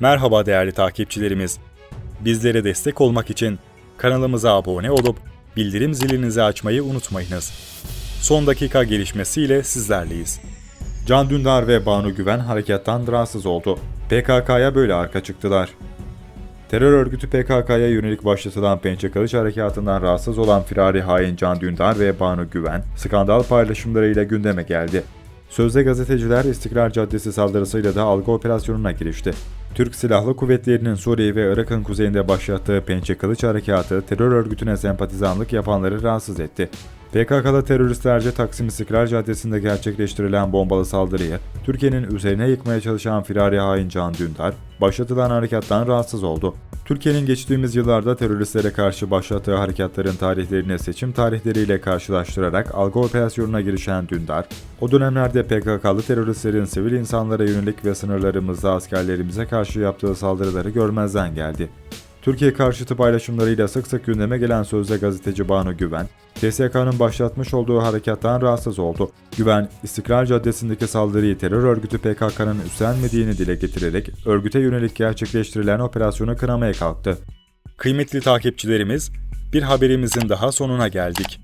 Merhaba değerli takipçilerimiz. Bizlere destek olmak için kanalımıza abone olup bildirim zilinizi açmayı unutmayınız. Son dakika gelişmesiyle sizlerleyiz. Can Dündar ve Banu Güven harekattan rahatsız oldu. PKK'ya böyle arka çıktılar. Terör örgütü PKK'ya yönelik başlatılan Pençe Kılıç Harekatı'ndan rahatsız olan firari hain Can Dündar ve Banu Güven, skandal paylaşımlarıyla gündeme geldi. Sözde gazeteciler İstiklal Caddesi saldırısıyla da algı operasyonuna girişti. Türk Silahlı Kuvvetleri'nin Suriye ve Irak'ın kuzeyinde başlattığı Pençe Kılıç Harekatı terör örgütüne sempatizanlık yapanları rahatsız etti. PKK'lı teröristlerce Taksim İstiklal Caddesi'nde gerçekleştirilen bombalı saldırıyı Türkiye'nin üzerine yıkmaya çalışan firari hain Can Dündar, başlatılan harekattan rahatsız oldu. Türkiye'nin geçtiğimiz yıllarda teröristlere karşı başlattığı harekatların tarihlerini seçim tarihleriyle karşılaştırarak algı operasyonuna girişen Dündar, o dönemlerde PKK'lı teröristlerin sivil insanlara yönelik ve sınırlarımızda askerlerimize karşı yaptığı saldırıları görmezden geldi. Türkiye karşıtı paylaşımlarıyla sık sık gündeme gelen sözde gazeteci Banu Güven, TSK'nın başlatmış olduğu harekattan rahatsız oldu. Güven, İstiklal Caddesi'ndeki saldırıyı terör örgütü PKK'nın üstlenmediğini dile getirerek örgüte yönelik gerçekleştirilen operasyonu kınamaya kalktı. Kıymetli takipçilerimiz, bir haberimizin daha sonuna geldik.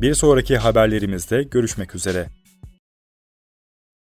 Bir sonraki haberlerimizde görüşmek üzere.